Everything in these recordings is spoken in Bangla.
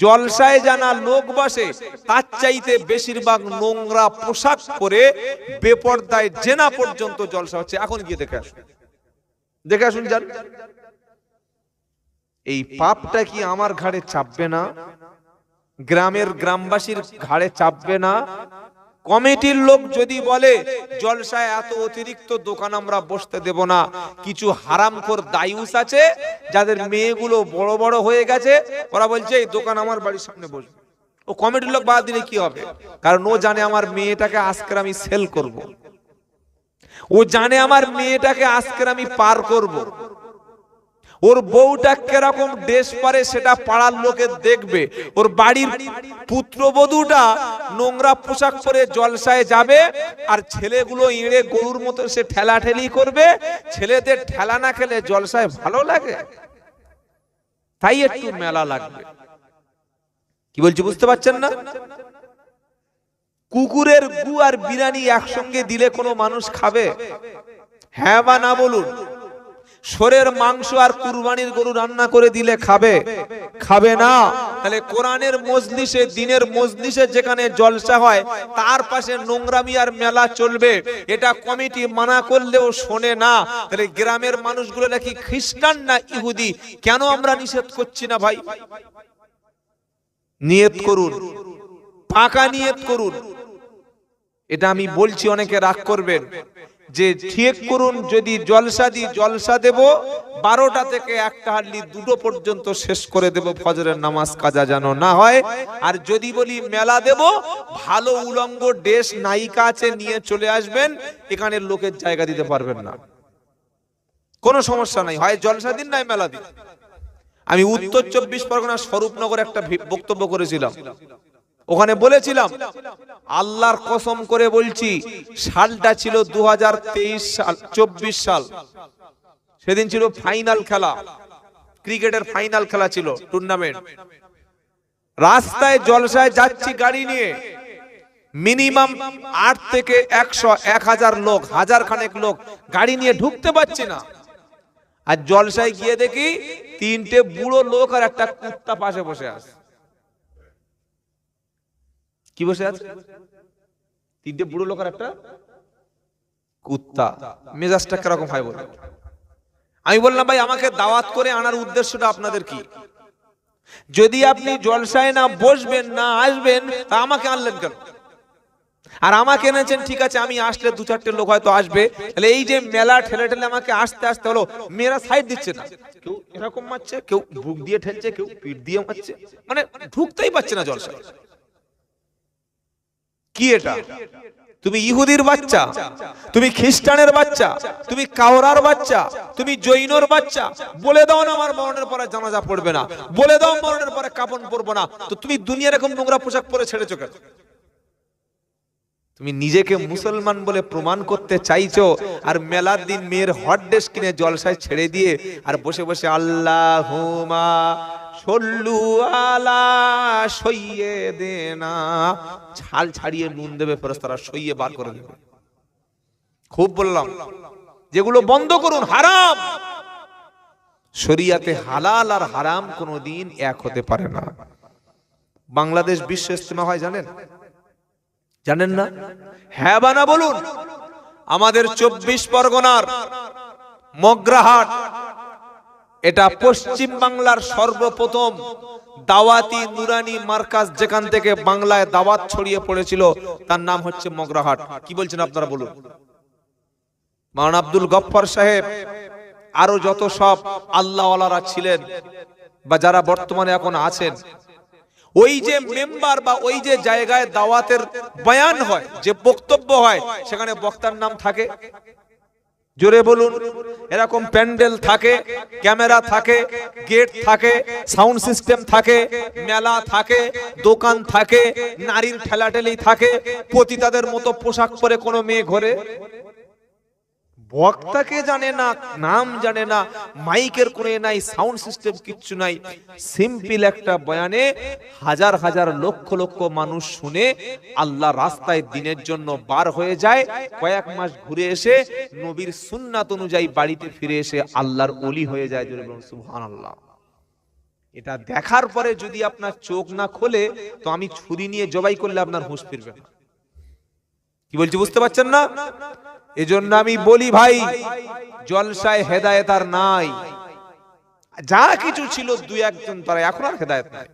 জলসায় জানা লোক বসে, তার চাইতে বেশিরভাগ নোংরা পোশাক পরে বেপর্দায় জেনা পর্যন্ত জলসা হচ্ছে। এখন গিয়ে দেখে আসুন। দেখে আসুন যান। এই পাপটা কি আমার ঘাড়ে চাপবে না? গ্রামের গ্রামবাসীর ঘাড়ে চাপবে না? কমিটির লোক যদি বলে, জলসায় এত অতিরিক্ত দোকান আমরা বসতে দেব না, কিছু হারামখোর দায়ুস আছে, যাদের মেয়েগুলো বড় বড় হয়ে গেছে, ওরা বলছে, এই দোকান আমার বাড়ির সামনে বসবে ও কমিটির লোক বাদ দিলে কি হবে কারণ ও জানে আমার মেয়েটাকে আজকের আমি সেল করব। ও জানে আমার মেয়েটাকে আজকের আমি পার করব। ওর বউটা কীরকম ড্রেস পারে সেটা পাড়ার লোকে দেখবে। ওর বাড়ির পুত্রবধূটা নোংরা পোশাক পরে জলসায় যাবে আর ছেলেগুলো ইঁড়ে গরুর মতো সে ঠেলা ঠেলি করবে। ছেলেদের ঠেলা না খেলে জলসায় ভালো লাগে? তাই একটু মেলা লাগবে। কি বলছি, বুঝতে পারছেন না? কুকুরের গু আর বিরিয়ানি একসঙ্গে দিলে কোনো মানুষ খাবে? হ্যাঁ বা না বলুন। সোরের মাংস আর কুরবানির গরু রান্না করে দিলে খাবে। খাবে না। তাহলে কোরআনের মজলিসে, দিনের মজলিসে যেখানে জলসা হয়, তার পাশে নোংরামি আর মেলা চলবে। এটা কমিটি মানা করলেও শোনে না। তাহলে গ্রামের মানুষগুলো নাকি খ্রিস্টান না ইহুদি? কেন আমরা নিষেধ করছি না ভাই? নিয়ত করুন। পাকা নিয়ত করুন। এটা আমি বলছি, অনেকে রাগ করবেন। যে ঠিক করুন, যদি জলসা দি জলসা দেব, বারোটা থেকে একটা হাডলি দুটো পর্যন্ত শেষ করে দেব ফজরের নামাজ কাজা যেন না হয়। আর যদি বলি মেলা দেব, ভালো উলঙ্গ ড্রেস নায়িকা আছে, নিয়ে চলে আসবেন, এখানে লোকের জায়গা দিতে পারবেন না। কোনো সমস্যা নাই, হয় জলসা দিন নাই মেলা দিন। আমি উত্তর চব্বিশ পরগনার স্বরূপনগর একটা বক্তব্য করেছিলাম। ওখানে বলেছিলাম, আল্লাহর কসম করে বলছি, সালটা ছিল দু হাজার তেইশ সাল, চব্বিশ সাল। সেদিন ছিল ফাইনাল খেলা। ক্রিকেটের ফাইনাল খেলা ছিল টুর্নামেন্ট রাস্তায়, জলসায় যাচ্ছি গাড়ি নিয়ে। মিনিমাম আট থেকে একশো, এক হাজার লোক হাজার খানেক লোক গাড়ি নিয়ে ঢুকতে পারছি না। আর জলসায় গিয়ে দেখি তিনটে বুড়ো লোক আর একটা কুত্তা পাশে বসে আছে। কি বসে আছে? তিনটে বুড়ো লোক আর একটা কুত্তা। মেজাজটা কীরকম হয় বলে আমি বললাম, ভাই, আমাকে দাওয়াত করে আনার উদ্দেশ্যটা আপনাদের কি? যদি আপনি জলসায় না বসবেন, না আসবেন, তা আমাকে আনলেন কেন? আর আমাকে এনেছেন, ঠিক আছে, আমি আসলে দু চারটে লোক হয়তো আসবে। তাহলে এই যে মেলা ঠেলে ঠেলে আমাকে আসতে আসতে হলো, মেয়েরা সাইড দিচ্ছে না। কেউ এরকম মারছে, কেউ বুক দিয়ে ঠেলছে, কেউ পিঠ দিয়ে মারছে। মানে ঢুকতেই পারছে না জলসা কি এটা? তুমি ইহুদির বাচ্চা, তুমি খ্রিস্টানের বাচ্চা, তুমি কাওরার বাচ্চা, তুমি জৈনর বাচ্চা, বলে দাও না আমার মরণের পরে জানাজা পড়বে না, বলে দাও মরণের পরে কাপড় পরবো না, তো তুমি দুনিয়ার এরকম নোংরা পোশাক পরে ছেড়েছো কেন? তুমি নিজেকে মুসলমান বলে প্রমাণ করতে চাইছো, আর মেলার দিন মেয়ের হট ড্রেস কিনে জলসায় ছেড়ে দিয়ে, আর বসে বসে আল্লাহ হুমা সল্লু আলা সইয়ে দে না ছাল ছাড়িয়ে নুন দেবে ফেরস্তারা সইয়ে বার করে দেবে। খুব বললাম, যেগুলো বন্ধ করুন, হারাম। শরিয়াতে হালাল আর হারাম কোনোদিন এক হতে পারে না। বাংলাদেশ বিশ্ব ইস্তেমা হয়, জানেন? জানেন না? হ্যাঁ বানা বলুন? আমাদের চব্বিশ পরগনার মগ্রাহাট এটা পশ্চিম বাংলার সর্বপ্রথম দাওয়াতি নুরানি মার্কাজ যেখান থেকে বাংলায় দাওয়াত ছড়িয়ে পড়েছিল, তার নাম হচ্ছে মগরাহাট। কি বলছেন আপনারা বলুন? মান আব্দুল গফফর সাহেব, আরও যত সব আল্লাহওয়ালারা ছিলেন বা যারা বর্তমানে এখন আছেন, ওই যে মেম্বার বা ওই যে জায়গায় দাওয়াতের বয়ান হয়, যে বক্তব্য হয়, সেখানে বক্তার নাম থাকে? জোরে বলুন, এরকম প্যান্ডেল থাকে, ক্যামেরা থাকে, গেট থাকে, সাউন্ড সিস্টেম থাকে, মেলা থাকে, দোকান থাকে, নারীর ঠেলাঠেলি থাকে, পতিতাদের মতো পোশাক পরে কোনো মেয়ে ঘরে? বক্তাকে জানে না, নাম জানে না, মাইকের এ নাই, সাউন্ড সিস্টেম কিচ্ছু নাই। সিম্পল একটা বয়ানে হাজার হাজার লক্ষ লক্ষ মানুষ শুনে আল্লাহ রাস্তায় দিনের জন্য বার হয়ে যায়, কয়েক মাস ঘুরে এসে নবীর সুন্নাত অনুযায়ী বাড়িতে ফিরে এসে আল্লাহর অলি হয়ে যায় সুবহানাল্লাহ। এটা দেখার পরে যদি আপনার চোখ না খোলে, তো আমি ছুরি নিয়ে জবাই করলে আপনার হুঁশ ফিরবে না। কি বলছি, বুঝতে পারছেন না? এজন্য আমি বলি ভাই, জলসায় হেদায়েত আর নাই। যা কিছু ছিল দুই একজন তারা এখন আর হেদায়েত নাই।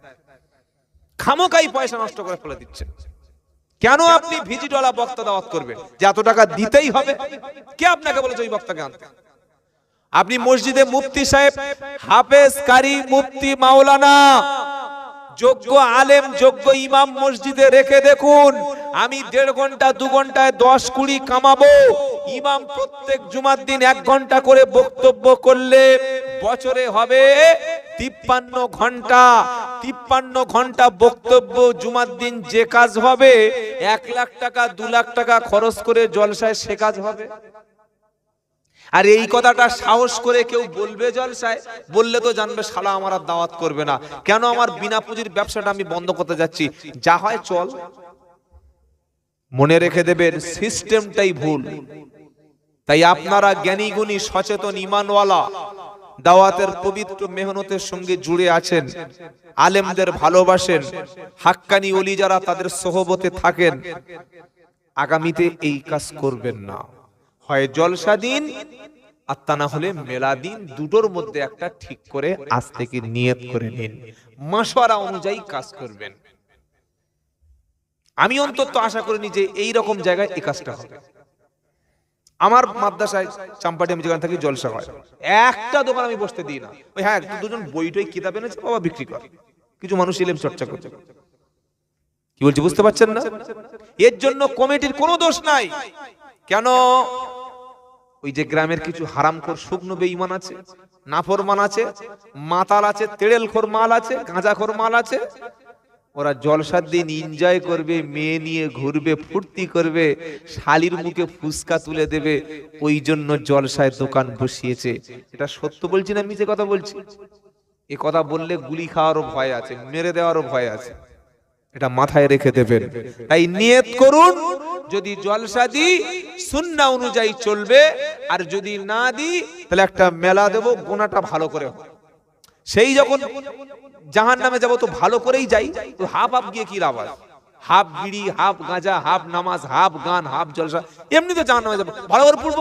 খামোকাই পয়সা নষ্ট করে ফেলে দিচ্ছেন কেন আপনি ভিজিটওয়ালা বক্তা দাওয়াত করবেন? যে এত টাকা দিতেই হবে। কে আপনাকে বলেছে ওই বক্তাকে আনতে? আপনি মসজিদে মুফতি সাহেব, হাফেজ কারি মুফতি মাওলানা যোগ্য আলেম, যোগ্য ইমাম মসজিদে রেখে দেখুন, আমি দেড় ঘণ্টা, দু ঘন্টায় দশ কুড়ি কামাবো। ইমাম প্রত্যেক জুমার দিন এক ঘণ্টা করে বক্তব্য করলে বছরে হবে তিপ্পান্ন ঘণ্টা। তিপ্পান্ন ঘণ্টা বক্তব্য জুমার দিন যে কাজ হবে, এক লাখ টাকা, দু লাখ টাকা খরচ করে জলসায় সে কাজ হবে। আর এই কথাটা সাহস করে কেউ বলবে জলসায় বললে তো জানবে শালা আমার আর দাওয়াত করবে না। কেন আমার বিনা পুঁজির ব্যবসাটা আমি বন্ধ করতে যাচ্ছি? যা হয় চল। মনে রেখে দেবেন সিস্টেমটাই ভুল। তাই আপনারা জ্ঞানী গুণী সচেতন ইমানওয়ালা দাওয়াতের পবিত্র মেহনতের সঙ্গে জুড়ে আছেন। আলেমদের ভালোবাসেন। হাক্কানি অলি যারা তাদের সহবতে থাকেন আগামীতে এই কাজ করবেন না। হয় জলসা দিন, আর তা না হলে মেলা দিন দুটোর মধ্যে একটা ঠিক করে আজ থেকে নিয়ত করে নিন। মাসওয়ারা অনুযায়ী কাজ করবেন। আমি অন্তত আশা করিনি যে এই রকম জায়গায় এই কাজটা হবে। আমার মাদ্রাসায় চাম্পাটি আমি যেখানে থাকি জলসা হয়। একটা দোকান আমি বসতে দিই না। ওই হ্যাঁ দুজন বই টই কিতাব এনেছে, বাবা বিক্রি কর। কিছু মানুষ ইলেম চর্চা করছে কি বলছি, বুঝতে পারছেন না? এর জন্য কমিটির কোনো দোষ নাই। কেন? ওই যে গ্রামের কিছু হারামখোর শুকনো বেঈমান আছে, নাফরমান আছে, মাতাল আছে, তেড়েলখোর মাল আছে, গাঁজাখোর মাল আছে, ওরা জলসার দিন এনজয় করবে, মেয়ে নিয়ে ঘুরবে, ফুর্তি করবে, শালির মুখে ফুসকা তুলে দেবে, ওই জন্য জলসায় দোকান বসিয়েছে। এটা সত্য বলছি না মিছে কথা বলছি? এ কথা বললে গুলি খাওয়ারও ভয় আছে, মেরে দেওয়ারও ভয় আছে। এটা মাথায় রেখে দেবেন। তাই নিয়ত করুন, যদি জলসা দি, সুন্না অনুযায়ী চলবে, আর যদি না দি, তাহলে একটা মেলা দেব গোনাটা ভালো করে সেই যখন জাহান নামে যাব তো ভালো করেই যাই, তো হাফ হাফ গিয়ে কি লাভ আছে? হাফ বিড়ি, হাফ গাঁজা, হাফ নামাজ, হাফ গান, হাফ জলসা এমনি তো জাহান নামে যাব। ভালো করে পড়ব?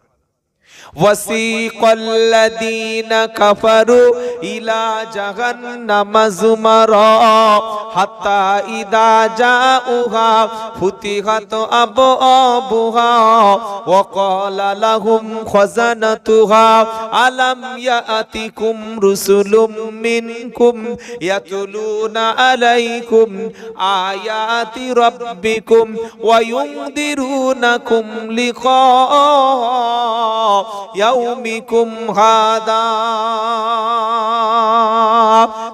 وسيق الذين كفروا إلى جهنم زمرا حتى إذا جاءوها فتحت أبوابها وقال لهم خزنتها ألم يأتكم رسل منكم يتلون عليكم آيات ربكم وينذرونكم لقاء يومكم هذا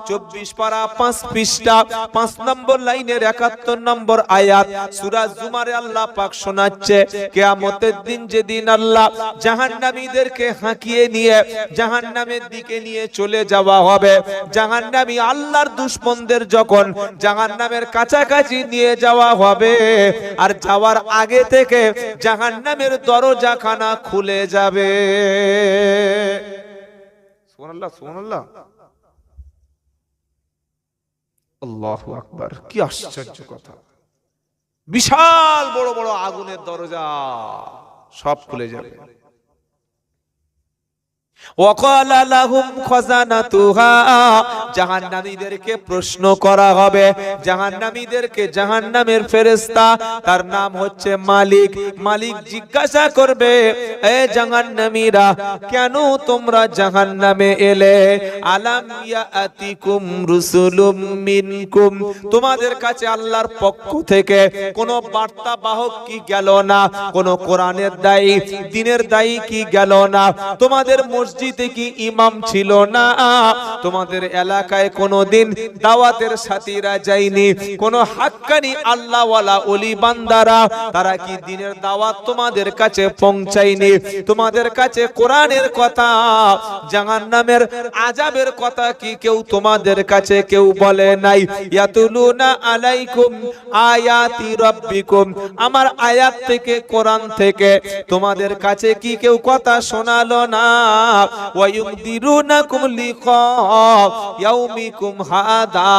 চব্বিশ পারা, পাঁচ পৃষ্ঠা, পাঁচ নম্বর লাইনের একাত্তর নম্বর আয়াত সুরাজ জুমারে আল্লাহ পাক শোনাচ্ছে, কেয়ামতের দিন যেদিন আল্লাহ জাহান্নামীদেরকে হাঁকিয়ে নিয়ে, জাহান্নামের দিকে নিয়ে চলে যাওয়া হবে, জাহান্নামী আল্লাহর দুশ্মনদের যখন জাহান্নামের কাছাকাছি নিয়ে যাওয়া হবে, আর যাওয়ার আগে থেকে জাহান্নামের দরজাখানা খুলে যাবে। সুবহানাল্লাহ সুবহানাল্লাহ। আল্লাহু আকবার। কি আশ্চর্য কথা। বিশাল বড় বড় আগুনের দরজা। সব খুলে যাবে। প্রশ্ন করা হবে। তার নাম হচ্ছে মালিক। মালিক জিজ্ঞাসা করবে জাহান্নামীরা, কেন তোমরা জাহান্নামে এলে? আলাম মিনকুম। তোমাদের কাছে আল্লাহর পক্ষ থেকে কোনো বার্তা বাহক কি গেল না? কোনো কোরআনের দায়ী, দিনের দায়ী কি গেল না? তোমাদের মসজিদ কি ইমাম ছিল না? তোমাদের এলাকায় কোনোদিন দাওয়াতের সাথীরা যায়নি? কোন হাক্কানি আল্লাহওয়ালা অলি বান্দারা, তারা কি দিনের দাওয়াত তোমাদের কাছে পৌঁছায়নি? তোমাদের কাছে কোরআনের কথা, জাহান্নামের আজাবের কথা কি কেউ তোমাদের কাছে কেউ বলে নাই? ইয়াতুলুনা আলাইকুম আয়াতি রাব্বিকুম। আমার আয়াত থেকে, কোরআন থেকে তোমাদের কাছে কি কেউ কথা শোনালো না? ওয়ায়ুমদিরুনাকুম লিকা ইয়াউমিকুম হাদা।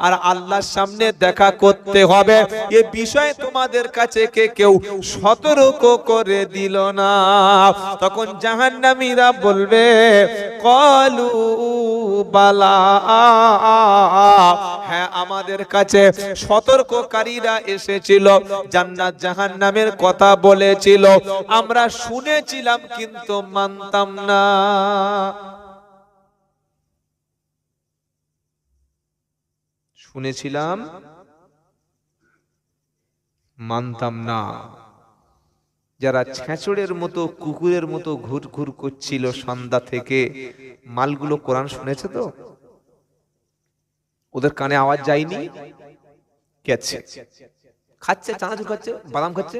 আর আল্লাহর সামনে দেখা করতে হবে। এ বিষয়ে তোমাদের কাছে কে কেউ সতর্ক করে দিল না। তখন জাহান্নামীরা বলবে, কলু বালা। হ্যাঁ আমাদের কাছে সতর্ককারীরা এসেছিল, জান্নাত জাহান্নামের কথা বলেছিল। আমরা শুনেছিলাম কিন্তু মানতাম না। শুনেছিলাম, মানতাম না। যারা ছেঁচড়ের মতো, কুকুরের মতো ঘুর ঘুর করছিল সন্ধ্যা থেকে, মালগুলো কোরআন শুনেছে তো? ওদের কানে আওয়াজ যায়নি? খাচ্ছে, চানাচুর খাচ্ছে, বাদাম খাচ্ছে।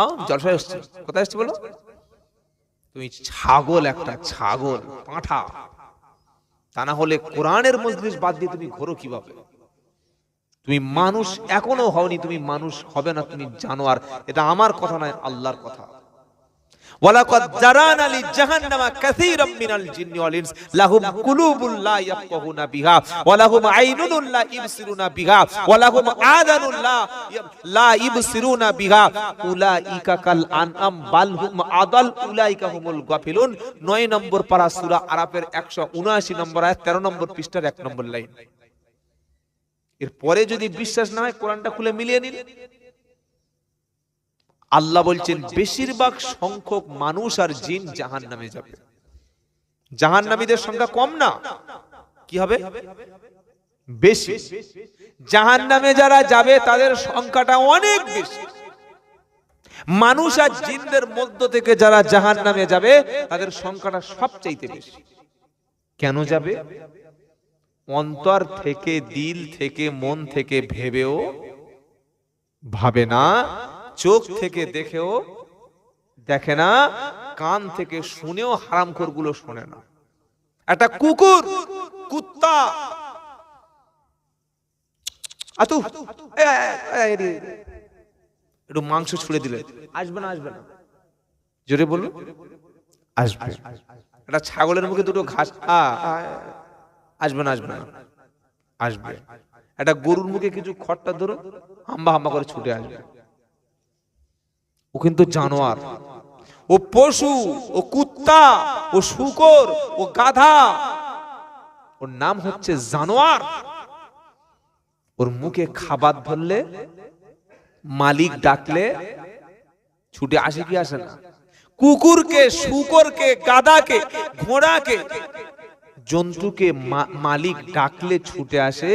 আও জলসায় এসছে কোথায় এসছে বলো? তুমি ছাগল একটা ছাগল, পাঁঠা। তা না হলে কোরআনের মজলিস বাদ দিয়ে তুমি ঘোরো কীভাবে? তুমি মানুষ এখনও হওনি, তুমি মানুষ হবে না, তুমি জানোয়ার। এটা আমার কথা নয়, আল্লাহর কথা। ওয়ালাকাদ জারানা লিজাহান্নামা কাসীরাম মিনাল জিন্নি ওয়াল ইনস, লাহুম কুলুবুল লা ইয়াফকাহুনা বিহা, ওয়া লাহুম আইনুন লা ইবসিরুনা বিহা, ওয়া লাহুম আযানুন লা লা ইবসিরুনা বিহা। উলাইকা কাল আনআম, বাল হুম আদাল, উলাইকা হুমুল গাফিলুন। 9 নম্বর পারা সূরা আরাফের 179 নম্বর আয়াত 13 নম্বর পৃষ্ঠার 1 নম্বর লাইন। এর পরে যদি বিশ্বাস না হয়, কোরআনটা খুলে মিলিয়ে নিন। আল্লাহ বলছেন, বেশিরভাগ সংখ্যক মানুষ আর জিন জাহান নামে যাবে। জাহান নামীদের সংখ্যা কম না? কি হবে? বেশি। জাহান নামে যারা যাবে, তাদের সংখ্যাটা অনেক বেশি। মানুষ আর জিনদের মধ্য থেকে যারা জাহান নামে যাবে, তাদের সংখ্যাটা সবচাইতে বেশি। কেন যাবে? অন্তর থেকে দিল থেকে মন থেকে ভেবেও ভাবে না। চোখ থেকে দেখেও দেখে না কান থেকে শুনেও হারামখোরগুলো শোনে না একটা কুকুর কুত্তা একটু মাংস ছুড়ে দিলে আসবে না আসবে না জোরে বলুন আসবে একটা ছাগলের মুখে দুটো ঘাস আসবে না আসবে না আসবে একটা গরুর মুখে কিছু খড়টা ধরো হাম্বা হাম্বা করে ছুটে আসবে ও কিন্তু জানোয়ার। ও পশু, ও কুত্তা, ও শুকর, ও গাধা। ওর নাম হচ্ছে জানোয়ার। ওর মুখে খাবার ধরলে, মালিক ডাকলে, ছুটে আসে কি আসে না। কুকুরকে, শুকরকে গাদাকে ঘোড়াকে, জন্তুকে মালিক ডাকলে ছুটে আসে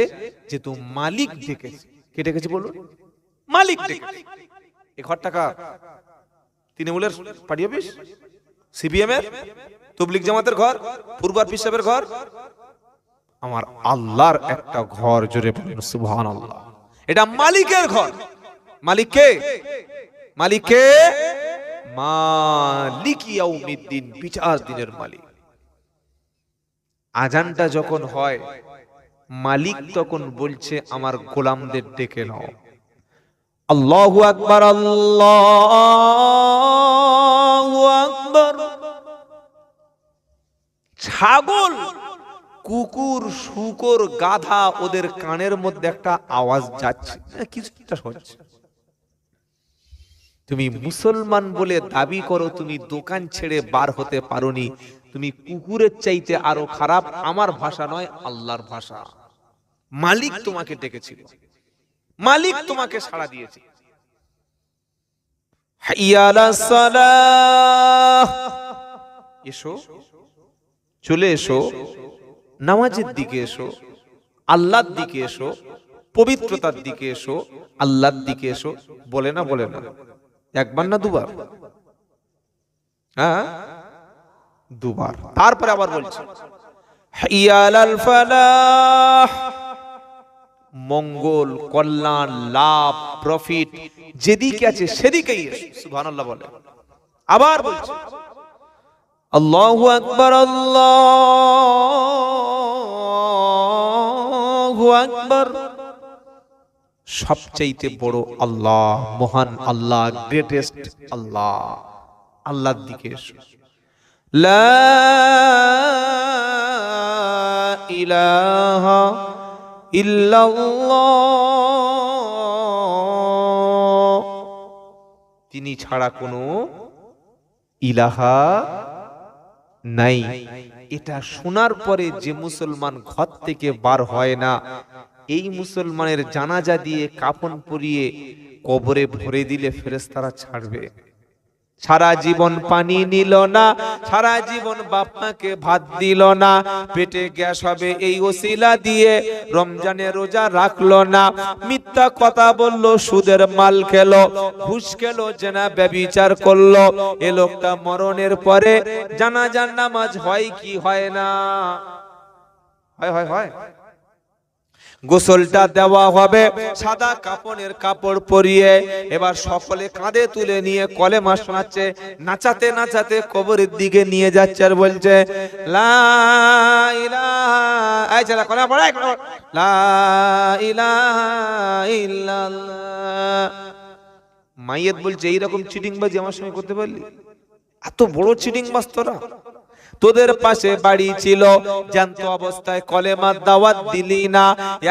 যেহেতু মালিক ডেকেছে। কে ডেকেছে বলুন? মালিক ডেকেছে। এ ঘর টাকা। তৃণমূলের পার্টি অফিস? সিপিএম এর? তবলিক জামাতের ঘর? পূর্বার পিসাবের ঘর? আমার আল্লাহর একটা ঘর জোরে বলুন সুবহান আল্লাহ এটা মালিকের ঘর। মালিক কে? মালিক কে? মালিক ইয়াউমিদ্দিন, বিচার দিনের মালিক। আজানটা যখন হয়, মালিক তখন বলছে, আমার গোলামদের ডেকে নাও। আল্লাহু আকবার আল্লাহু আকবার। ছাগল, কুকুর, শুকর, গাধা ওদের কানের মধ্যে একটা আওয়াজ যাচ্ছে। কিছুটা হচ্ছে। তুমি মুসলমান বলে দাবি করো, তুমি দোকান ছেড়ে বার হতে পারোনি। তুমি কুকুরের চাইতে আরও খারাপ, আমার ভাষা নয়, আল্লাহর ভাষা। মালিক তোমাকে ডেকেছিল। মালিক তোমাকে সাড়া দিয়েছে। এসো চলে এসো নামাজের দিকে এসো আল্লাহর দিকে এসো পবিত্রতার দিকে এসো আল্লাহর দিকে এসো বলে না বলে না। একবার না দুবার? হ্যাঁ? দুবার। তারপরে আবার বলছে হিয়ালাল ফালাহ। মঙ্গল, কল্যাণ, লাভ, প্রফিট, যেদিকে আছে সেদিকেই সুবহানাল্লাহ বলে। আবার বলছে, আল্লাহু আকবার আল্লাহু আকবার। সবচাইতে বড় আল্লাহ, মহান আল্লাহ গ্রেটেস্ট আল্লাহ। আল্লাহর দিকে এসো। লা ইলাহা তিনি ছাড়া কোনো ইলাহা নাই। এটা শোনার পরে যে মুসলমান ঘর থেকে বার হয় না, এই মুসলমানের জানাজা দিয়ে কাফন পরিয়ে কবরে ভরে দিলে ফেরেশতারা ছাড়বে। সারা জীবন পানি নিল না, সারা জীবন বাপমাকে ভাত দিল না। পেটে গ্যাস হবে এই ওসিলা দিয়ে রমজানে রোজা রাখল না। মিথ্যা কথা বলল, সুদের মাল খেলো, ঘুষ খেলো, জেনা ব্যবিচার করল। এ লোকটা মরণের পরে জানাজার নামাজ হয় কি হয় না? হয় হয় হয়। গোসলটা দেওয়া হবে। সাদা কাপড়ের কাপড় পরিয়ে এবার সকলে কাঁধে তুলে নিয়ে কলে কলেমা শোনাচ্ছে, নাচাতে নাচাতে কবরের দিকে নিয়ে যাচ্ছে আর বলছে মাইয়েত বলছে, এইরকম চিটিংবাজি আমার সঙ্গে করতে পারলি? এত বড় চিটিংবাজ তোরা। তোদের পাশে বাড়ি ছিল। জ্যান্ত অবস্থায় কলেমা দাওয়াত দিলি না।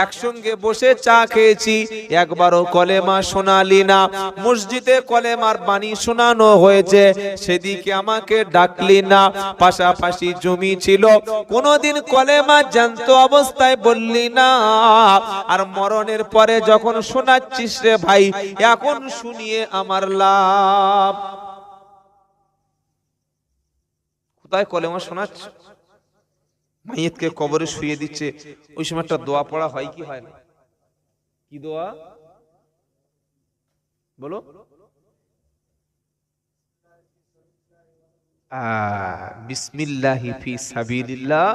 একসঙ্গে বসে চা খেয়েছি, একবারও কলেমা শোনালি না। মসজিদে কলেমার বাণী শোনানো হয়েছে, সেদিকে আমাকে ডাকলি না। পাশাপাশি জমি ছিল, কোনোদিন কলেমা জ্যান্ত অবস্থায় বললি না। আর মরণের পরে যখন শোনাচ্ছিস রে ভাই, এখন শুনিয়ে আমার লাভ। কোথায় কলেমা শোনাচ্ছ মাইয়েতকে কবরে শুয়ে দিচ্ছে। ওই সময় একটা দোয়া পড়া হয় কি হয় না? কি দোয়া? বলো। বিসমিল্লাহি ফি সাবিলিল্লাহ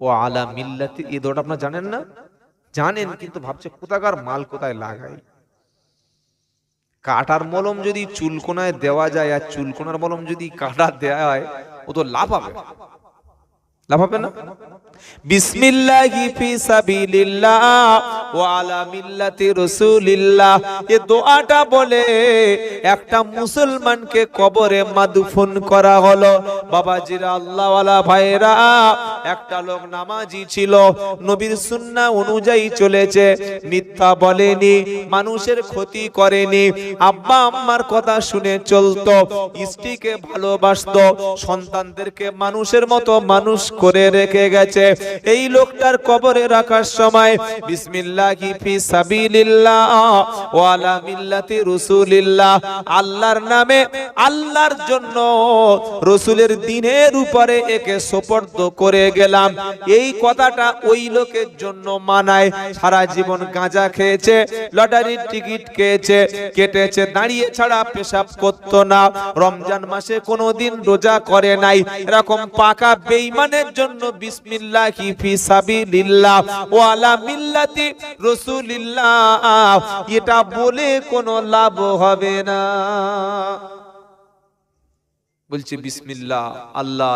ও আলা মিল্লাতি। এই দোয়াটা আপনারা জানেন না? জানেন, কিন্তু ভাবছে কোথাকার মাল কোথায় লাগাই। কাটার মলম যদি চুলকোনায় দেওয়া যায় আর চুলকোনার মলম যদি কাটা দেওয়া হয় ও তো লাভ হবে। লাভ হবে না? বিসমিল্লাহি ফি সাবিলিল্লাহ ওয়া আলা মিল্লাতি রাসূলিল্লাহ। এই দোয়াটা বলে একটা মুসলমানকে কবরে মাদফুন করা হলো। বাবাজিরা, আল্লাহওয়ালা ভাইরা একটা লোক নামাজি ছিল, নবীর সুন্নাহ অনুযায়ী চলেছে, মিথ্যা বলেনি, মানুষের ক্ষতি করেনি, আব্বা আম্মার কথা শুনে চলতো, স্ত্রীকে ভালোবাসতো, সন্তানদেরকে মানুষের মতো মানুষ করে রেখে গেছে। এই লোকটার কবরে রাখার সময়, বিসমিল্লাহি সাবিলিল্লাহ আল্লাহর নামে, আল্লাহর জন্য রসুলের দিনের উপরে একে সোপর্দ করে গেলাম। এই কথাটা ওই লোকের জন্য মানায়। সারা জীবন গাঁজা খেয়েছে, লটারির টিকিট খেয়েছে, কেটেছে, দাঁড়িয়ে ছাড়া পেশাব করতো না। রমজান মাসে কোনোদিন রোজা করে নাই। এরকম পাকা বেঈমানের জন্য বিসমিল্লাহি ফি সাবিলিল্লাহ ওয়া আলা মিল্লাতি রাসূলিল্লাহ। এটা বলে কোনো লাভ হবে না। বলছে, বিসমিল্লাহ, আল্লাহ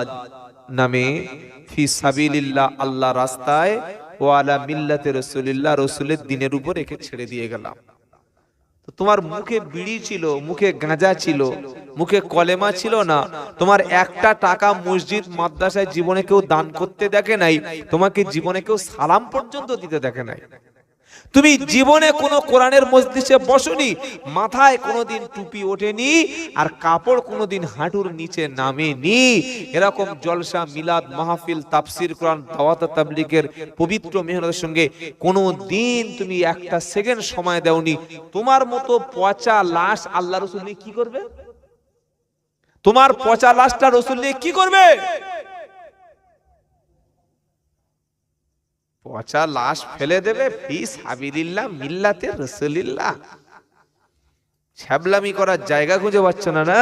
নামে, ফি সাবিলিল্লাহ আল্লাহ রাস্তায় ও আলা মিল্লাতে রসুলিল্লাহ রসুলের দিনের উপর একে ছেড়ে দিয়ে গেলাম। তোমার মুখে বিড়ি ছিল, মুখে গাঁজা ছিল, মুখে কলেমা ছিল না, তোমার একটা টাকা মসজিদ, মাদ্রাসায় জীবনে কেউ দান করতে দেখে নাই, তোমাকে জীবনে কেউ সালাম পর্যন্ত দিতে দেখে নাই। তুমি জীবনে কোনো কোরআনের মসজিদে বসনি, মাথায় কোনোদিন টুপি ওঠেনি আর কাপড় কোনোদিন হাঁটুর নিচে নামেনি। এরকম জলসা, মিলাদ, মাহফিল, তাফসির, কোরআন, দাওয়াত, তাবলিগের পবিত্র মেহনতের সঙ্গে কোনো দিন তুমি একটা সেকেন্ড সময় দেওনি। তোমার মতো পচা লাশ আল্লাহ রসুল নিয়ে কি করবে? তোমার পচা লাশটা রসুল নিয়ে কি করবে? পচা লাশ ফেলে দেবে ফিস হাবিলিল্লাহ মিল্লাতে রসুলিল্লাহ। ছ্যাবলামি করার জায়গা খুঁজে পাচ্ছ না না?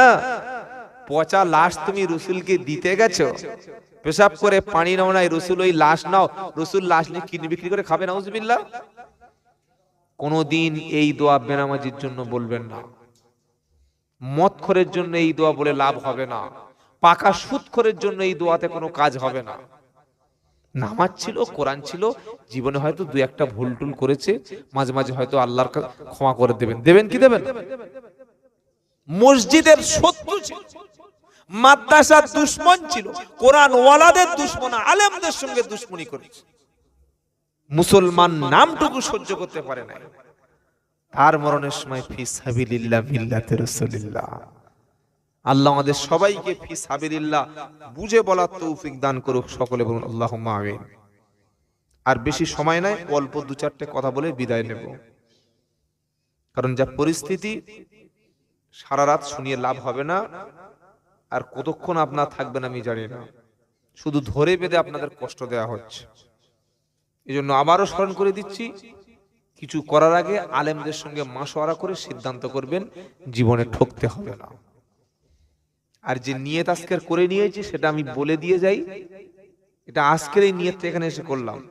পচা লাশ তুমি রসুলকে দিতে গেছো। পেশাব করে পানি নাও নাই, রসুল ওই লাশ নাও। রসুল লাশ নিয়ে কিনে বিক্রি করে খাবে, নাউজুবিল্লাহ। কোনোদিন এই দোয়া বেনামাজির জন্য বলবেন না। মদখরের জন্য এই দোয়া বলে লাভ হবে না। পাকা সুদখরের জন্য এই দোয়াতে কোনো কাজ হবে না। নামাজ ছিল, কোরআন ছিল, জীবনে হয়তো দু একটা ভুল টুল করেছে, মাঝে মাঝে হয়তো আল্লাহর ক্ষমা করে দেবেন। দেবেন কি দেবেন? মসজিদের শত্রু ছিল, মাদ্রাসার দুশ্মন ছিল কোরআন ওয়ালাদের দুশ্মন, আলেমদের সঙ্গে দুশ্মনী করেছে। মুসলমান নামটুকু সহ্য করতে পারে না তার মরণের সময়, ফি সাবিলিল্লাহ মিল্লাতে রাসূলিল্লাহ। আল্লাহ আমাদের সবাইকে ফি সাবিলিল্লাহ বুঝে বলার তৌফিক দান করুক সকলে বলুন, আল্লাহুম্মা আমিন। আর বেশি সময় নাই, অল্প দু চারটে কথা বলে বিদায় নেব। কারণ যা পরিস্থিতি, সারা রাত শুনিয়ে লাভ হবে না, আর কতক্ষণ আপনার থাকবেন আমি জানি না। শুধু ধরে বেঁধে আপনাদের কষ্ট দেওয়া হচ্ছে। এই জন্য আবারও স্মরণ করে দিচ্ছি, কিছু করার আগে আলেমদের সঙ্গে মাসোয়ারা করে সিদ্ধান্ত করবেন, জীবনে ঠকতে হবে না। আর যে নিয়ত আজকের করে নিয়েছি সেটা আমি বলে দিয়ে যাই। এটা আজকের এই নিয়তটা এখানে এসে করলাম।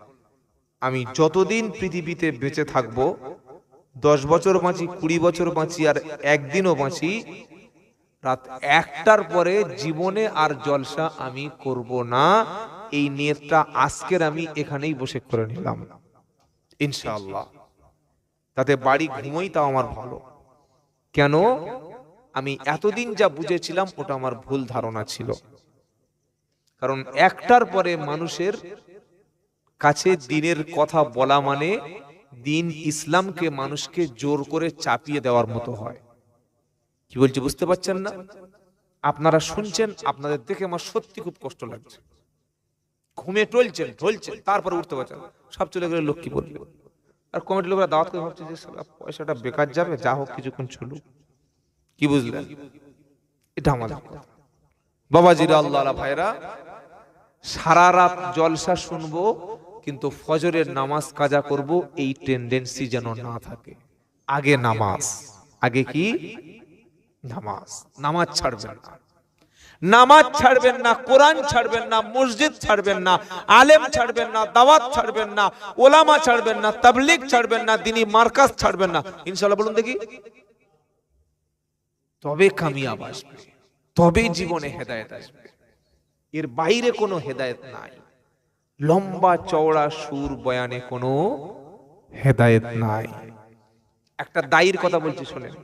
আমি যতদিন পৃথিবীতে বেঁচে থাকব দশ বছর বাঁচি কুড়ি বছর বাঁচি আর একদিনও বাঁচি রাত একটার পরে জীবনে আর জলসা আমি করব না। এই নিয়তটা আজকের আমি এখানেই বসে করে নিলাম। ইনশাআল্লাহ। তাতে বাড়ি ঘুমোই তাও আমার ভালো। কেন? আমি এতদিন যা বুঝেছিলাম ওটা আমার ভুল ধারণা ছিল। কারণ একটার পরে মানুষের কাছে দিনের কথা বলা মানে দিন ইসলামকে মানুষকে জোর করে চাপিয়ে দেওয়ার মতো হয়। কি বলছি বুঝতে পারছেন না? আপনারা শুনছেন আপনাদের দেখে আমার সত্যি খুব কষ্ট লাগছে। ঘুমে টলছেন ঢলছেন তারপরে উঠতে পারছেন সব চলে গেলে লোক কি বলবে? আর কমিটি লোকরা দাওয়াত করে ভাবছে যে পয়সাটা বেকার যাবে যা হোক কিছুক্ষণ চলুক। কি বুঝলেন? এটা আমাদের। বাবাজিরা আল্লাহ ভাইরা সারা রাত জলসা শুনব কিন্তু ফজরের নামাজ কাজা করব এই টেন্ডেন্সি যেন না থাকে। আগে নামাজ। আগে কি? নামাজ। নামাজ ছাড়বেন না। নামাজ ছাড়বেন না কোরআন ছাড়বেন না মসজিদ ছাড়বেন না আলেম ছাড়বেন না দাওয়াত ছাড়বেন না ওলামা ছাড়বেন না তাবলিগ ছাড়বেন না দিনী মার্কাজ ছাড়বেন না। ইনশাল্লাহ বলুন দেখি। তবে কামিয়াব আসবে। তবে জীবনে হেদায়ত আসবে। এর বাইরে কোনো হেদায়ত নাই। লম্বা চওড়া সুর বয়ানে কোনো হেদায়ত নাই। একটা দায়ের কথা বলছি, শোনেন।